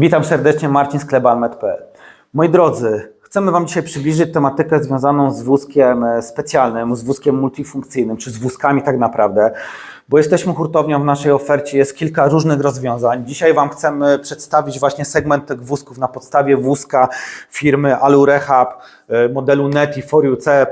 Witam serdecznie, Marcin z Klebalmet.pl. Moi drodzy, chcemy Wam dzisiaj przybliżyć tematykę związaną z wózkiem e, specjalnym, z wózkiem multifunkcyjnym, czy z wózkami tak naprawdę, bo jesteśmy hurtownią w naszej ofercie, jest kilka różnych rozwiązań. Dzisiaj Wam chcemy przedstawić właśnie segment tych wózków na podstawie wózka firmy Alurehab e, modelu Neti For You CE+.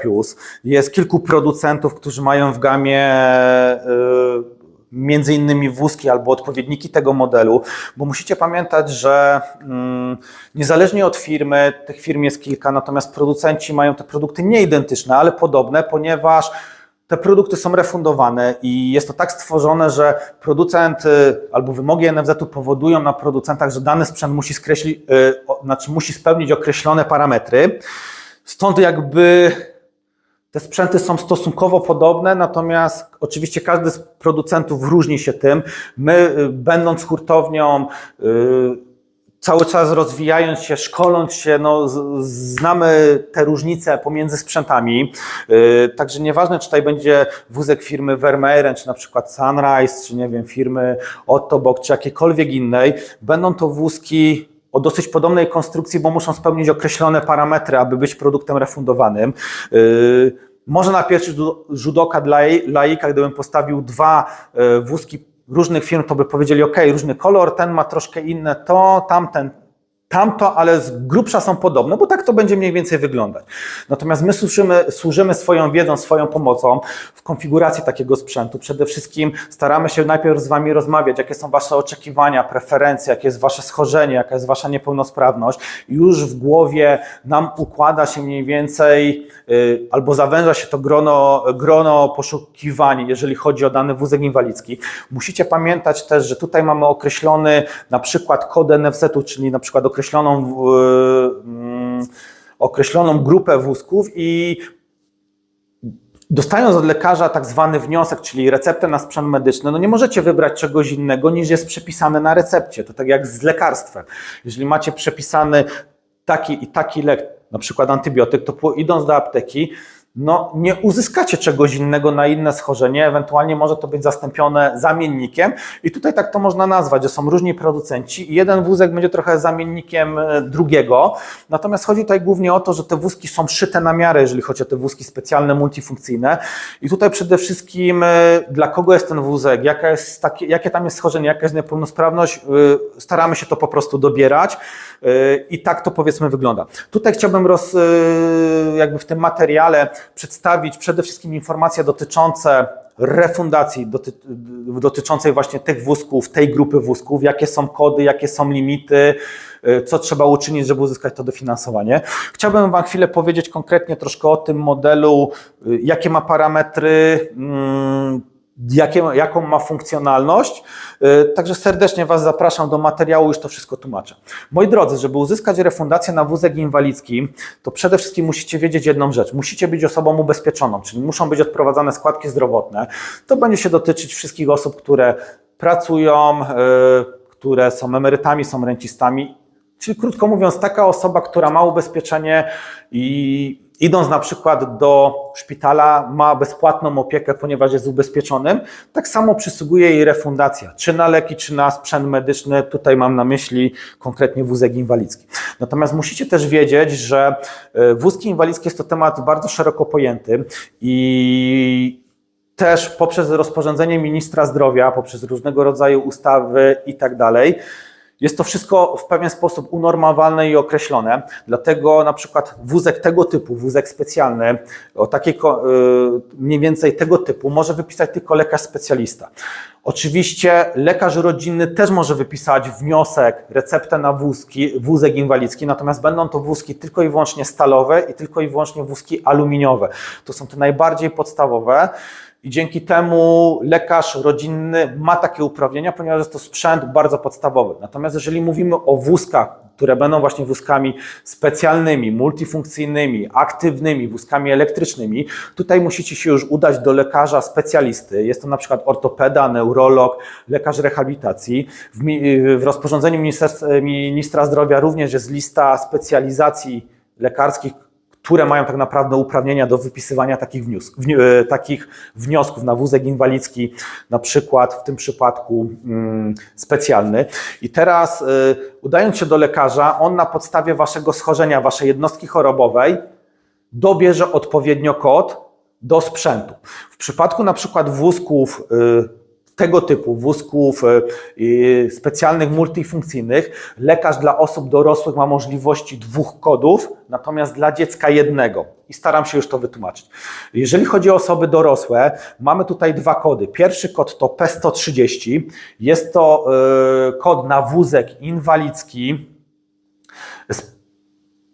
Jest kilku producentów, którzy mają w gamie e, między innymi wózki albo odpowiedniki tego modelu, bo musicie pamiętać, że mm, niezależnie od firmy, tych firm jest kilka, natomiast producenci mają te produkty nieidentyczne, ale podobne, ponieważ te produkty są refundowane i jest to tak stworzone, że producent y, albo wymogi NFZ-u powodują na producentach, że dany sprzęt musi skreślić, y, znaczy musi spełnić określone parametry. Stąd jakby te sprzęty są stosunkowo podobne, natomiast oczywiście każdy z producentów różni się tym. My, y, będąc hurtownią, y, cały czas rozwijając się, szkoląc się, no, znamy te różnice pomiędzy sprzętami. Y, Także nieważne, czy tutaj będzie wózek firmy Vermeeren, czy na przykład Sunrise, czy nie wiem, firmy Ottobok, czy jakiejkolwiek innej, będą to wózki o dosyć podobnej konstrukcji, bo muszą spełnić określone parametry, aby być produktem refundowanym. Yy, Może na pierwszy rzut- oka dla lai- laika, gdybym postawił dwa yy, wózki różnych firm, to by powiedzieli, ok, różny kolor, ten ma troszkę inne to, tamten tamto, ale z grubsza są podobne, bo tak to będzie mniej więcej wyglądać. Natomiast my służymy, służymy swoją wiedzą, swoją pomocą w konfiguracji takiego sprzętu. Przede wszystkim staramy się najpierw z Wami rozmawiać, jakie są Wasze oczekiwania, preferencje, jakie jest Wasze schorzenie, jaka jest Wasza niepełnosprawność. Już w głowie nam układa się mniej więcej y, albo zawęża się to grono, grono poszukiwań, jeżeli chodzi o dany wózek inwalidzki. Musicie pamiętać też, że tutaj mamy określony na przykład kod NFZ-u, czyli na przykład określoną, y, mm, określoną grupę wózków i Dostając od lekarza tak zwany wniosek, czyli receptę na sprzęt medyczny, no nie możecie wybrać czegoś innego niż jest przepisane na recepcie. To tak jak z lekarstwem. Jeżeli macie przepisany taki i taki lek, na przykład antybiotyk, to idąc do apteki, no nie uzyskacie czegoś innego na inne schorzenie, ewentualnie może to być zastąpione zamiennikiem. I tutaj tak to można nazwać, że są różni producenci. I jeden wózek będzie trochę zamiennikiem e, drugiego, natomiast chodzi tutaj głównie o to, że te wózki są szyte na miarę, jeżeli chodzi o te wózki specjalne, multifunkcyjne. I tutaj przede wszystkim e, dla kogo jest ten wózek, jaka jest takie, jakie tam jest schorzenie, jaka jest niepełnosprawność, e, staramy się to po prostu dobierać i tak to powiedzmy wygląda. Tutaj chciałbym roz, e, jakby w tym materiale przedstawić przede wszystkim informacje dotyczące refundacji doty, dotyczącej właśnie tych wózków, tej grupy wózków, jakie są kody, jakie są limity, y, co trzeba uczynić, żeby uzyskać to dofinansowanie. Chciałbym Wam chwilę powiedzieć konkretnie troszkę o tym modelu, y, jakie ma parametry, mm, jakie, jaką ma funkcjonalność. Y, Także serdecznie Was zapraszam do materiału, już to wszystko tłumaczę. Moi drodzy, żeby uzyskać refundację na wózek inwalidzki, to przede wszystkim musicie wiedzieć jedną rzecz. Musicie być osobą ubezpieczoną, czyli muszą być odprowadzane składki zdrowotne. To będzie się dotyczyć wszystkich osób, które pracują, y, które są emerytami, są rencistami. Czyli krótko mówiąc, taka osoba, która ma ubezpieczenie i idąc na przykład do szpitala, ma bezpłatną opiekę, ponieważ jest ubezpieczonym, tak samo przysługuje jej refundacja, czy na leki, czy na sprzęt medyczny. Tutaj mam na myśli konkretnie wózek inwalidzki. Natomiast musicie też wiedzieć, że e, wózki inwalidzkie jest to temat bardzo szeroko pojęty i też poprzez rozporządzenie ministra zdrowia, poprzez różnego rodzaju ustawy i tak dalej, jest to wszystko w pewien sposób unormowane i określone. Dlatego na przykład wózek tego typu, wózek specjalny, o takiej y, mniej więcej tego typu może wypisać tylko lekarz specjalista. Oczywiście lekarz rodzinny też może wypisać wniosek, receptę na wózki, wózek inwalidzki, natomiast będą to wózki tylko i wyłącznie stalowe i tylko i wyłącznie wózki aluminiowe. To są te najbardziej podstawowe. I dzięki temu lekarz rodzinny ma takie uprawnienia, ponieważ jest to sprzęt bardzo podstawowy. Natomiast jeżeli mówimy o wózkach, które będą właśnie wózkami specjalnymi, multifunkcyjnymi, aktywnymi, wózkami elektrycznymi, tutaj musicie się już udać do lekarza specjalisty. Jest to na przykład ortopeda, neurolog, lekarz rehabilitacji. W, w rozporządzeniu ministerstw- ministra zdrowia również jest lista specjalizacji lekarskich, które mają tak naprawdę uprawnienia do wypisywania takich, wnios- wni- e, takich wniosków na wózek inwalidzki, na przykład w tym przypadku mm, specjalny. I teraz, y, udając się do lekarza, on na podstawie waszego schorzenia, waszej jednostki chorobowej, dobierze odpowiednio kod do sprzętu. W przypadku na przykład wózków y, tego typu, wózków y, specjalnych, multifunkcyjnych, lekarz dla osób dorosłych ma możliwości dwóch kodów, natomiast dla dziecka jednego. I staram się już to wytłumaczyć. Jeżeli chodzi o osoby dorosłe, mamy tutaj dwa kody. Pierwszy kod to P130. Jest to y, kod na wózek inwalidzki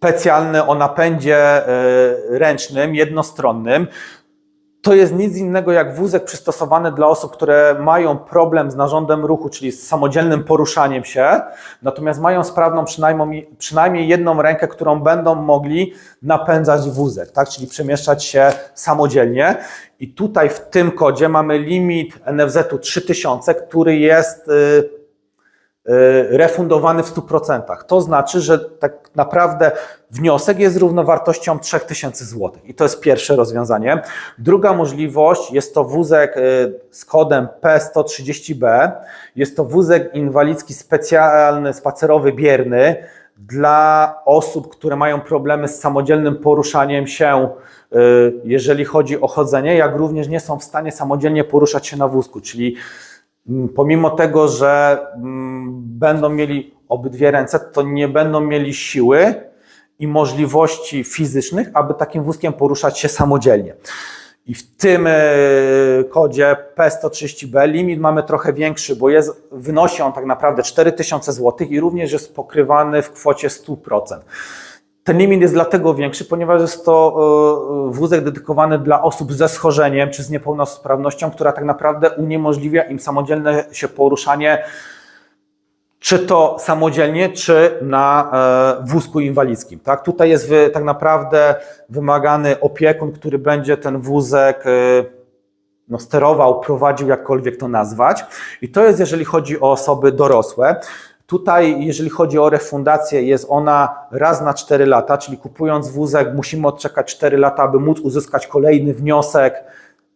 specjalny o napędzie e, ręcznym, jednostronnym. To jest nic innego jak wózek przystosowany dla osób, które mają problem z narządem ruchu, czyli z samodzielnym poruszaniem się, natomiast mają sprawną przynajmniej, jedną rękę, którą będą mogli napędzać wózek, tak? czyli przemieszczać się samodzielnie. I tutaj w tym kodzie mamy limit NFZ-u 3000, który jest y, refundowany w 100%. To znaczy, że tak naprawdę wniosek jest równowartością 3000 zł. I to jest pierwsze rozwiązanie. Druga możliwość jest to wózek y, z kodem P130B. Jest to wózek inwalidzki specjalny, spacerowy, bierny dla osób, które mają problemy z samodzielnym poruszaniem się, y, jeżeli chodzi o chodzenie, jak również nie są w stanie samodzielnie poruszać się na wózku, czyli pomimo tego, że mm, będą mieli obydwie ręce, to nie będą mieli siły i możliwości fizycznych, aby takim wózkiem poruszać się samodzielnie. I w tym e, kodzie P130B limit mamy trochę większy, bo jest, wynosi on tak naprawdę 4000 zł i również jest pokrywany w kwocie 100%. Ten limit jest dlatego większy, ponieważ jest to e, wózek dedykowany dla osób ze schorzeniem czy z niepełnosprawnością, która tak naprawdę uniemożliwia im samodzielne się poruszanie, czy to samodzielnie, czy na e, wózku inwalidzkim. Tak? Tutaj jest tak naprawdę wymagany opiekun, który będzie ten wózek e, no, sterował, prowadził, jakkolwiek to nazwać. I to jest, jeżeli chodzi o osoby dorosłe. Tutaj, jeżeli chodzi o refundację, jest ona raz na 4 lata, czyli kupując wózek, musimy odczekać 4 lata, aby móc uzyskać kolejny wniosek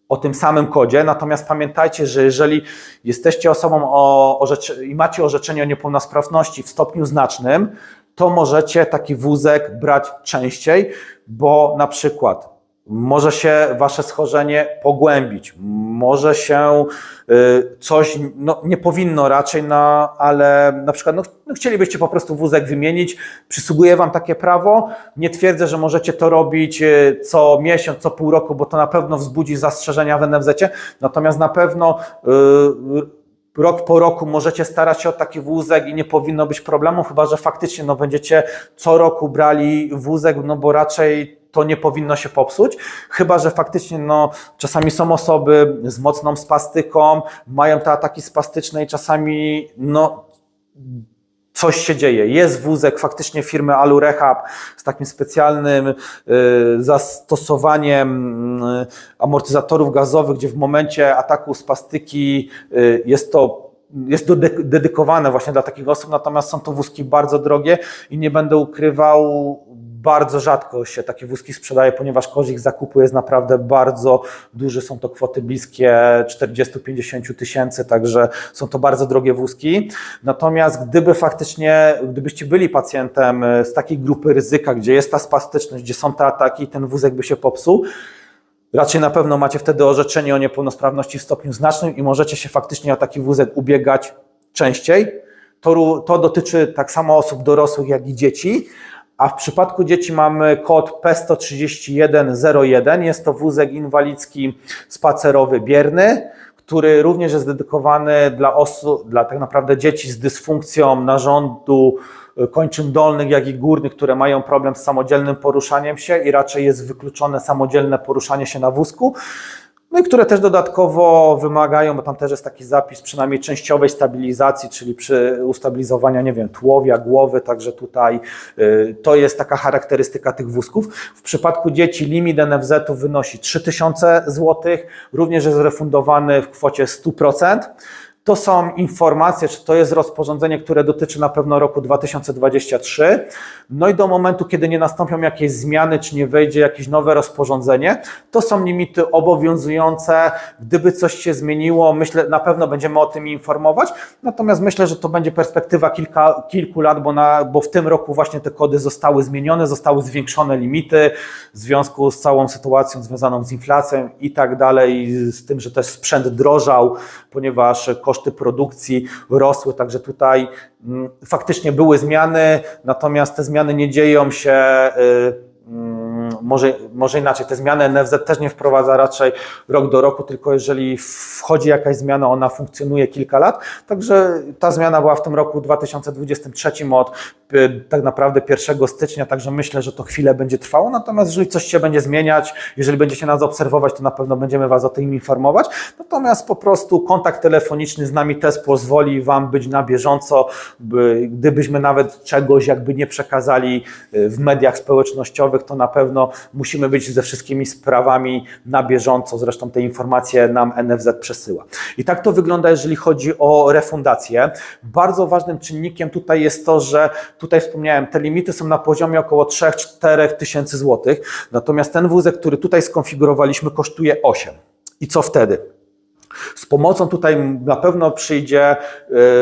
o tym samym kodzie. Natomiast pamiętajcie, że jeżeli jesteście osobą o, i macie orzeczenie o niepełnosprawności w stopniu znacznym, to możecie taki wózek brać częściej, bo na przykład może się wasze schorzenie pogłębić, może się y, coś, no nie powinno raczej, no, ale na przykład no, no, chcielibyście po prostu wózek wymienić, przysługuje wam takie prawo. Nie twierdzę, że możecie to robić y, co miesiąc, co pół roku, bo to na pewno wzbudzi zastrzeżenia w NFZ-cie, natomiast na pewno y, rok po roku możecie starać się o taki wózek i nie powinno być problemu, chyba że faktycznie no, będziecie co roku brali wózek, no bo raczej to nie powinno się popsuć, chyba że faktycznie no, czasami są osoby z mocną spastyką, mają te ataki spastyczne i czasami no, coś się dzieje. Jest wózek faktycznie firmy Alu Rehab z takim specjalnym y, zastosowaniem y, amortyzatorów gazowych, gdzie w momencie ataku spastyki y, jest to jest to de- dedykowane właśnie dla takich osób, natomiast są to wózki bardzo drogie i nie będę ukrywał, bardzo rzadko się takie wózki sprzedaje, ponieważ koszt ich zakupu jest naprawdę bardzo duży. Są to kwoty bliskie 40-50 tysięcy, także są to bardzo drogie wózki. Natomiast gdyby faktycznie, gdybyście byli pacjentem e, z takiej grupy ryzyka, gdzie jest ta spastyczność, gdzie są te ataki ten wózek by się popsuł, Raczej na pewno macie wtedy orzeczenie o niepełnosprawności w stopniu znacznym i możecie się faktycznie o taki wózek ubiegać częściej. To, to dotyczy tak samo osób dorosłych, jak i dzieci. A w przypadku dzieci mamy kod P13101. Jest to wózek inwalidzki spacerowy bierny, który również jest dedykowany dla osób, dla tak naprawdę dzieci z dysfunkcją narządu y, kończyn dolnych, jak i górnych, które mają problem z samodzielnym poruszaniem się i raczej jest wykluczone samodzielne poruszanie się na wózku. No i które też dodatkowo wymagają, bo tam też jest taki zapis przynajmniej częściowej stabilizacji, czyli przy ustabilizowaniu, nie wiem, tułowia, głowy, także tutaj y, to jest taka charakterystyka tych wózków. W przypadku dzieci limit NFZ-u wynosi 3000 zł, również jest refundowany w kwocie 100%. To są informacje, czy to jest rozporządzenie, które dotyczy na pewno roku 2023. No i do momentu, kiedy nie nastąpią jakieś zmiany, czy nie wejdzie jakieś nowe rozporządzenie, to są limity obowiązujące. Gdyby coś się zmieniło, myślę, na pewno będziemy o tym informować. Natomiast myślę, że to będzie perspektywa kilka, kilku lat, bo, na, bo w tym roku właśnie te kody zostały zmienione, zostały zwiększone limity w związku z całą sytuacją związaną z inflacją i tak dalej, z tym, że też sprzęt drożał, ponieważ koszty produkcji rosły, także tutaj mm, faktycznie były zmiany, natomiast te zmiany nie dzieją się. Może, może inaczej, te zmiany NFZ też nie wprowadza raczej rok do roku, tylko jeżeli wchodzi jakaś zmiana, ona funkcjonuje kilka lat. Także ta zmiana była w tym roku 2023 od y, tak naprawdę 1 stycznia, także myślę, że to chwilę będzie trwało. Natomiast jeżeli coś się będzie zmieniać, jeżeli będziecie nas obserwować, to na pewno będziemy Was o tym informować. Natomiast po prostu kontakt telefoniczny z nami też pozwoli Wam być na bieżąco, by, gdybyśmy nawet czegoś jakby nie przekazali y, w mediach społecznościowych, to na pewno musimy być ze wszystkimi sprawami na bieżąco. Zresztą te informacje nam NFZ przesyła. I tak to wygląda, jeżeli chodzi o refundację. Bardzo ważnym czynnikiem tutaj jest to, że tutaj wspomniałem, te limity są na poziomie około 3-4 tysięcy złotych. Natomiast ten wózek, który tutaj skonfigurowaliśmy, kosztuje 8. I co wtedy? Z pomocą tutaj na pewno przyjdzie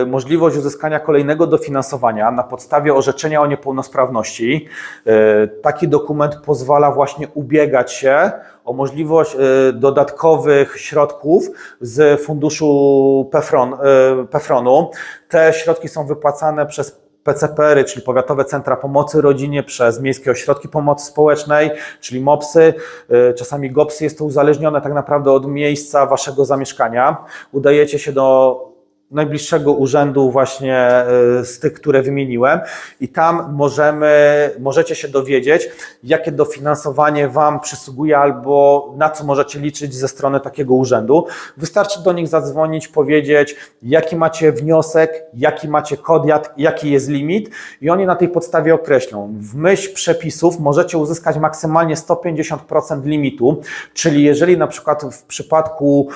y, możliwość uzyskania kolejnego dofinansowania na podstawie orzeczenia o niepełnosprawności. Y, taki dokument pozwala właśnie ubiegać się o możliwość y, dodatkowych środków z funduszu PEFRON, y, PEFRONu. Te środki są wypłacane przez PCPR-y, czyli Powiatowe Centra Pomocy Rodzinie, przez Miejskie Ośrodki Pomocy Społecznej, czyli MOPSy, y, czasami GOPSy. Jest to uzależnione tak naprawdę od miejsca Waszego zamieszkania. Udajecie się do najbliższego urzędu właśnie y, z tych, które wymieniłem i tam możemy, możecie się dowiedzieć, jakie dofinansowanie Wam przysługuje albo na co możecie liczyć ze strony takiego urzędu. Wystarczy do nich zadzwonić, powiedzieć, jaki macie wniosek, jaki macie kod, jak- jaki jest limit i oni na tej podstawie określą. W myśl przepisów możecie uzyskać maksymalnie 150% limitu, czyli jeżeli na przykład w przypadku,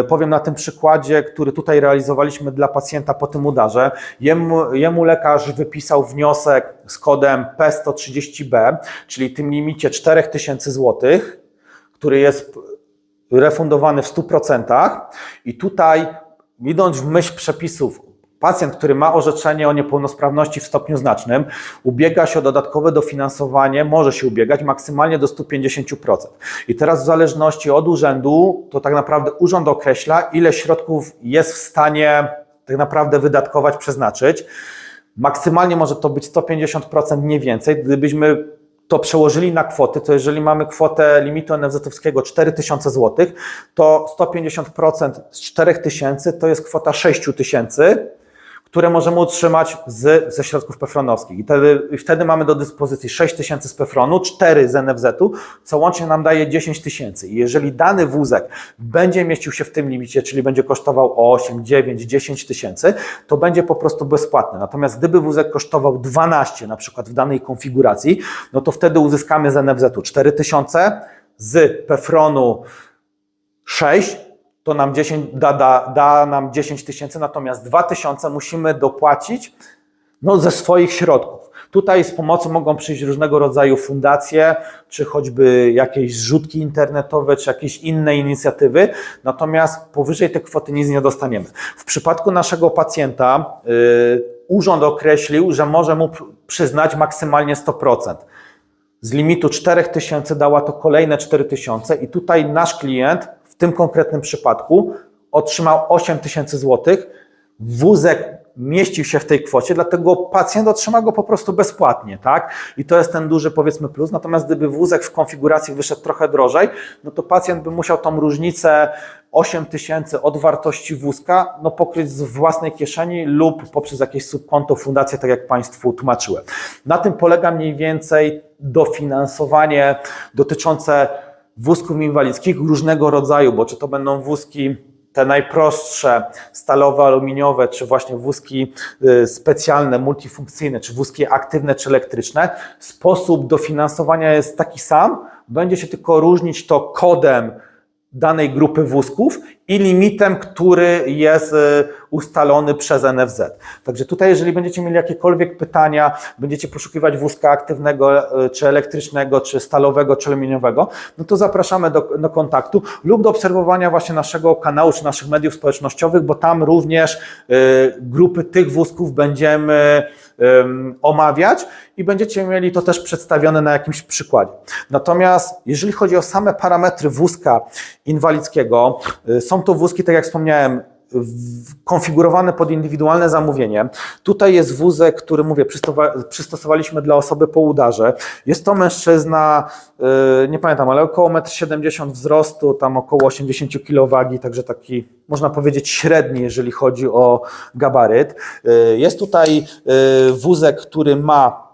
y, powiem na tym przykładzie, który tutaj realizowaliśmy dla pacjenta po tym udarze, jemu, jemu lekarz wypisał wniosek z kodem P130B, czyli tym limicie 4000 zł, który jest refundowany w 100% i tutaj idąc w myśl przepisów Pacjent, który ma orzeczenie o niepełnosprawności w stopniu znacznym, ubiega się o dodatkowe dofinansowanie, może się ubiegać maksymalnie do 150%. I teraz w zależności od urzędu, to tak naprawdę urząd określa, ile środków jest w stanie tak naprawdę wydatkować, przeznaczyć. Maksymalnie może to być 150%, nie więcej. Gdybyśmy to przełożyli na kwoty, to jeżeli mamy kwotę limitu NFZ-owskiego 4000 zł, to 150% z 4000 to jest kwota 6000, które możemy utrzymać z, ze środków pefronowskich. I wtedy, i wtedy mamy do dyspozycji 6 tysięcy z pefronu, 4 z NFZ-u, co łącznie nam daje 10 tysięcy. I jeżeli dany wózek będzie mieścił się w tym limicie, czyli będzie kosztował 8, 9, 10 tysięcy, to będzie po prostu bezpłatny. Natomiast gdyby wózek kosztował 12 na przykład w danej konfiguracji, no to wtedy uzyskamy z NFZ-u 4 tysiące, z pefronu 6, to nam 10, da, da, da nam 10 tysięcy, natomiast 2 tysiące musimy dopłacić no, ze swoich środków. Tutaj z pomocą mogą przyjść różnego rodzaju fundacje, czy choćby jakieś zrzutki internetowe, czy jakieś inne inicjatywy, natomiast powyżej tej kwoty nic nie dostaniemy. W przypadku naszego pacjenta yy, urząd określił, że może mu pr- przyznać maksymalnie 100% z limitu 4000 dała to kolejne 4000 i tutaj nasz klient tym konkretnym przypadku otrzymał 8000 złotych. Wózek mieścił się w tej kwocie, dlatego pacjent otrzyma go po prostu bezpłatnie, tak? I to jest ten duży powiedzmy plus. Natomiast gdyby wózek w konfiguracji wyszedł trochę drożej, no to pacjent by musiał tą różnicę 8 tysięcy od wartości wózka no pokryć z własnej kieszeni lub poprzez jakieś subkonto, fundację, tak jak Państwu tłumaczyłem. Na tym polega mniej więcej dofinansowanie dotyczące wózków inwalidzkich różnego rodzaju, bo czy to będą wózki te najprostsze, stalowe, aluminiowe, czy właśnie wózki y, specjalne, multifunkcyjne, czy wózki aktywne, czy elektryczne, sposób dofinansowania jest taki sam, będzie się tylko różnić to kodem danej grupy wózków i limitem, który jest y, ustalony przez NFZ. Także tutaj, jeżeli będziecie mieli jakiekolwiek pytania, będziecie poszukiwać wózka aktywnego, y, czy elektrycznego, czy stalowego, czy aluminiowego, no to zapraszamy do, do kontaktu lub do obserwowania właśnie naszego kanału, czy naszych mediów społecznościowych, bo tam również y, grupy tych wózków będziemy ym, omawiać i będziecie mieli to też przedstawione na jakimś przykładzie. Natomiast jeżeli chodzi o same parametry wózka inwalidzkiego, y, są to wózki, tak jak wspomniałem, konfigurowane pod indywidualne zamówienie. Tutaj jest wózek, który mówię, przystosowaliśmy dla osoby po udarze. Jest to mężczyzna, y, nie pamiętam, ale około 1,70 m wzrostu, tam około 80 kg także taki można powiedzieć średni, jeżeli chodzi o gabaryt. Y, Jest tutaj y, wózek, który ma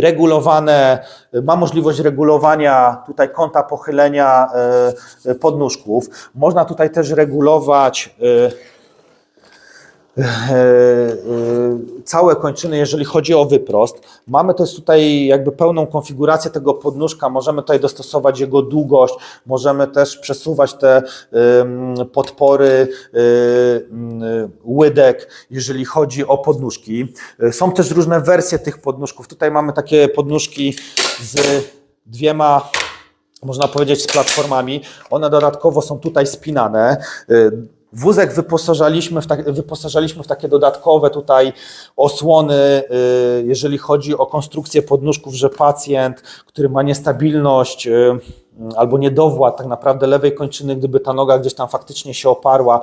regulowane, y, ma możliwość regulowania tutaj kąta pochylenia y, y, podnóżków. Można tutaj też regulować y, y, y, całe kończyny, jeżeli chodzi o wyprost. Mamy też tutaj jakby pełną konfigurację tego podnóżka, możemy tutaj dostosować jego długość, możemy też przesuwać te podpory y, łydek, jeżeli chodzi o podnóżki. Są też różne wersje tych podnóżków. Tutaj mamy takie podnóżki z dwiema można powiedzieć, z platformami. One dodatkowo są tutaj spinane. Wózek wyposażaliśmy w, tak, wyposażaliśmy w takie dodatkowe tutaj osłony, y, jeżeli chodzi o konstrukcję podnóżków, że pacjent, który ma niestabilność y, albo niedowład tak naprawdę lewej kończyny, gdyby ta noga gdzieś tam faktycznie się oparła,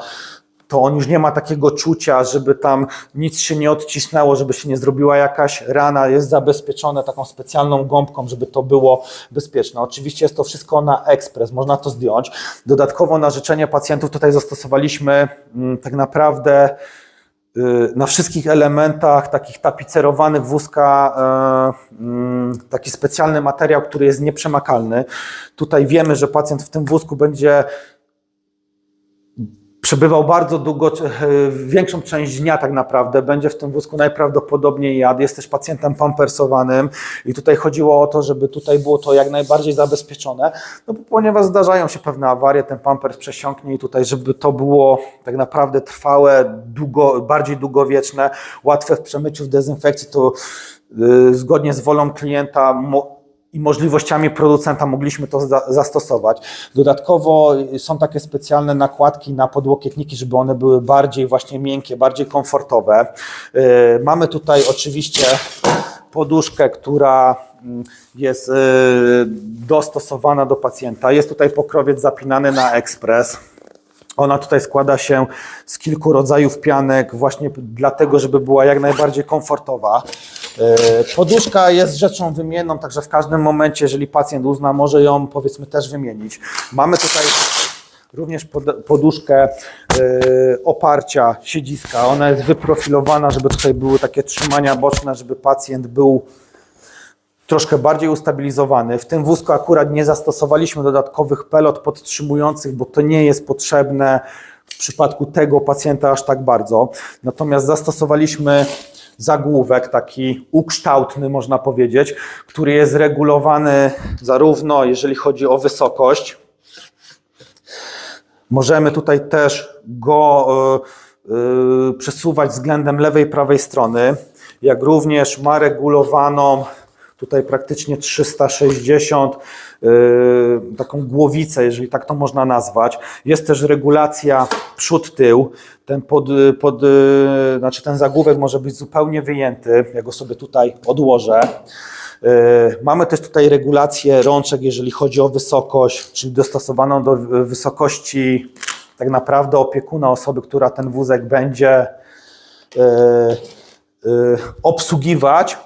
to on już nie ma takiego czucia, żeby tam nic się nie odcisnęło, żeby się nie zrobiła jakaś rana, jest zabezpieczone taką specjalną gąbką, żeby to było bezpieczne. Oczywiście jest to wszystko na ekspres, można to zdjąć. Dodatkowo na życzenie pacjentów tutaj zastosowaliśmy mm, tak naprawdę y, na wszystkich elementach takich tapicerowanych wózka e, mm, taki specjalny materiał, który jest nieprzemakalny. Tutaj wiemy, że pacjent w tym wózku będzie przebywał bardzo długo, e, większą część dnia tak naprawdę, będzie w tym wózku najprawdopodobniej jadł, jest też pacjentem pampersowanym. I tutaj chodziło o to, żeby tutaj było to jak najbardziej zabezpieczone, no bo ponieważ zdarzają się pewne awarie, ten pampers przesiąknie i tutaj, żeby to było tak naprawdę trwałe, długo, bardziej długowieczne, łatwe w przemyciu, w dezynfekcji, to y, zgodnie z wolą klienta i możliwościami producenta mogliśmy to za- zastosować. Dodatkowo są takie specjalne nakładki na podłokietniki, żeby one były bardziej właśnie miękkie, bardziej komfortowe. Yy, Mamy tutaj oczywiście poduszkę, która mm, jest yy, dostosowana do pacjenta. Jest tutaj pokrowiec zapinany na ekspres. Ona tutaj składa się z kilku rodzajów pianek, właśnie dlatego, żeby była jak najbardziej komfortowa. E, Poduszka jest rzeczą wymienną, także w każdym momencie, jeżeli pacjent uzna, może ją powiedzmy też wymienić. Mamy tutaj również pod, poduszkę e, oparcia siedziska. Ona jest wyprofilowana, żeby tutaj były takie trzymania boczne, żeby pacjent był troszkę bardziej ustabilizowany. W tym wózku akurat nie zastosowaliśmy dodatkowych pelot podtrzymujących, bo to nie jest potrzebne w przypadku tego pacjenta aż tak bardzo. Natomiast zastosowaliśmy zagłówek taki ukształtny, można powiedzieć, który jest regulowany zarówno jeżeli chodzi o wysokość, Możemy tutaj też go y, y, przesuwać względem lewej, prawej strony, jak również ma regulowaną tutaj praktycznie 360 y, taką głowicę, jeżeli tak to można nazwać. Jest też regulacja przód-tył. Ten, pod, pod, y, znaczy ten zagłówek może być zupełnie wyjęty. Ja go sobie tutaj odłożę. Y, Mamy też tutaj regulację rączek, jeżeli chodzi o wysokość, czyli dostosowaną do wysokości tak naprawdę opiekuna osoby, która ten wózek będzie obsługiwać.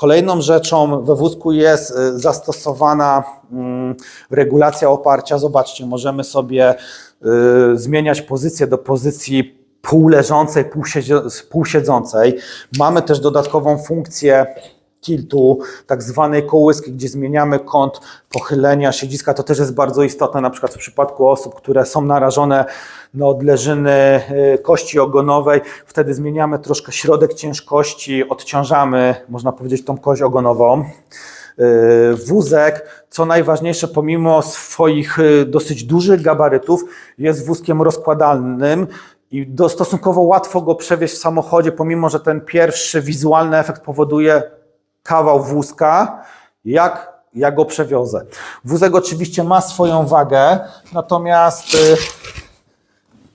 Kolejną rzeczą we wózku jest y, zastosowana mm, regulacja oparcia. Zobaczcie, możemy sobie y, zmieniać pozycję do pozycji półleżącej, półsiedzącej. Mamy też dodatkową funkcję tiltu, tak zwanej kołyski, gdzie zmieniamy kąt pochylenia siedziska. To też jest bardzo istotne, na przykład w przypadku osób, które są narażone na odleżyny y, kości ogonowej. Wtedy zmieniamy troszkę środek ciężkości, odciążamy, można powiedzieć, tą kość ogonową. y, wózek, co najważniejsze, pomimo swoich y, dosyć dużych gabarytów, jest wózkiem rozkładalnym i do, stosunkowo łatwo go przewieźć w samochodzie, pomimo że ten pierwszy wizualny efekt powoduje kawał wózka, jak ja go przewiozę. Wózek oczywiście ma swoją wagę, natomiast y,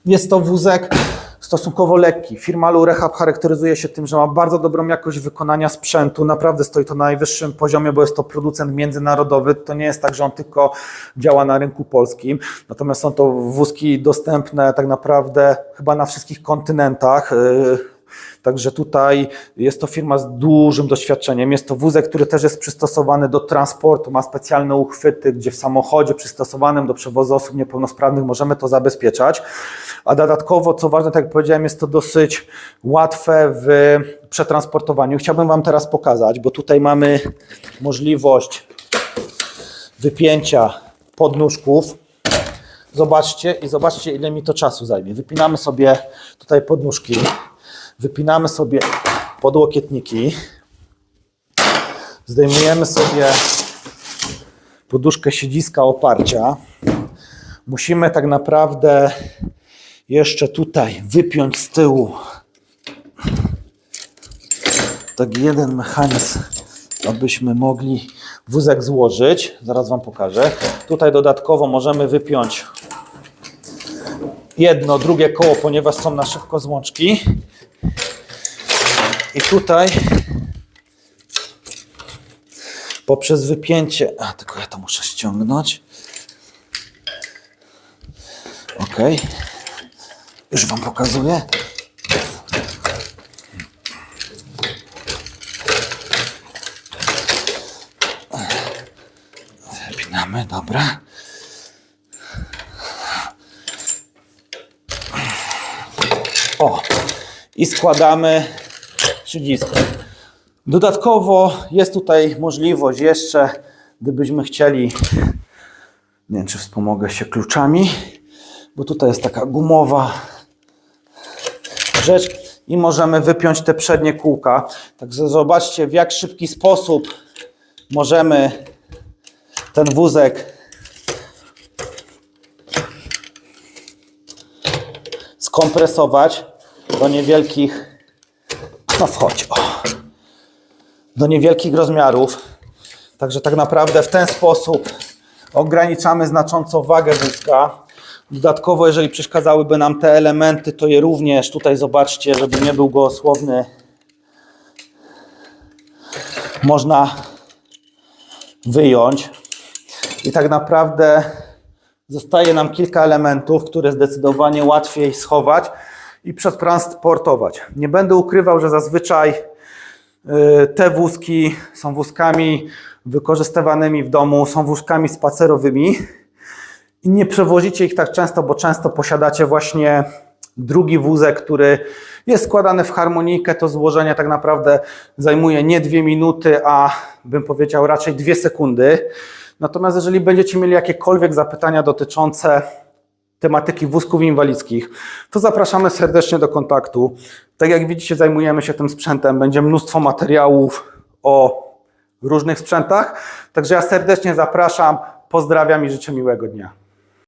jest to wózek stosunkowo lekki. Firma Lurehab charakteryzuje się tym, że ma bardzo dobrą jakość wykonania sprzętu. Naprawdę stoi to na najwyższym poziomie, bo jest to producent międzynarodowy. To nie jest tak, że on tylko działa na rynku polskim. Natomiast są to wózki dostępne tak naprawdę chyba na wszystkich kontynentach. Także tutaj jest to firma z dużym doświadczeniem. Jest to wózek, który też jest przystosowany do transportu, ma specjalne uchwyty, gdzie w samochodzie przystosowanym do przewozu osób niepełnosprawnych możemy to zabezpieczać. A dodatkowo, co ważne, tak jak powiedziałem, jest to dosyć łatwe w przetransportowaniu. Chciałbym Wam teraz pokazać, bo tutaj mamy możliwość wypięcia podnóżków. Zobaczcie i zobaczcie, ile mi to czasu zajmie. Wypinamy sobie tutaj podnóżki. Wypinamy sobie podłokietniki. Zdejmujemy sobie poduszkę siedziska oparcia. Musimy tak naprawdę jeszcze tutaj wypiąć z tyłu taki jeden mechanizm, abyśmy mogli wózek złożyć. Zaraz Wam pokażę. Tutaj dodatkowo możemy wypiąć jedno, drugie koło, ponieważ są na szybko złączki. I tutaj poprzez wypięcie, a tylko ja to muszę ściągnąć. Ok. Już Wam pokazuję. Wypinamy, dobra. O, i składamy przycisk. Dodatkowo jest tutaj możliwość jeszcze, gdybyśmy chcieli, nie wiem czy wspomogę się kluczami, bo tutaj jest taka gumowa rzecz i możemy wypiąć te przednie kółka. Także zobaczcie w jak szybki sposób możemy ten wózek skompresować do niewielkich, no wchodź, o, do niewielkich rozmiarów. Także tak naprawdę w ten sposób ograniczamy znacząco wagę wózka. Dodatkowo, jeżeli przeszkadzałyby nam te elementy, to je również tutaj zobaczcie, żeby nie był gołosłowny. Można wyjąć. I tak naprawdę zostaje nam kilka elementów, które zdecydowanie łatwiej schować i przetransportować. Nie będę ukrywał, że zazwyczaj y, te wózki są wózkami wykorzystywanymi w domu, są wózkami spacerowymi i nie przewozicie ich tak często, bo często posiadacie właśnie drugi wózek, który jest składany w harmonijkę. To złożenie tak naprawdę zajmuje nie dwie minuty, a bym powiedział raczej dwie sekundy. Natomiast jeżeli będziecie mieli jakiekolwiek zapytania dotyczące tematyki wózków inwalidzkich, to zapraszamy serdecznie do kontaktu. Tak jak widzicie, zajmujemy się tym sprzętem. Będzie mnóstwo materiałów o różnych sprzętach. Także ja serdecznie zapraszam, pozdrawiam i życzę miłego dnia.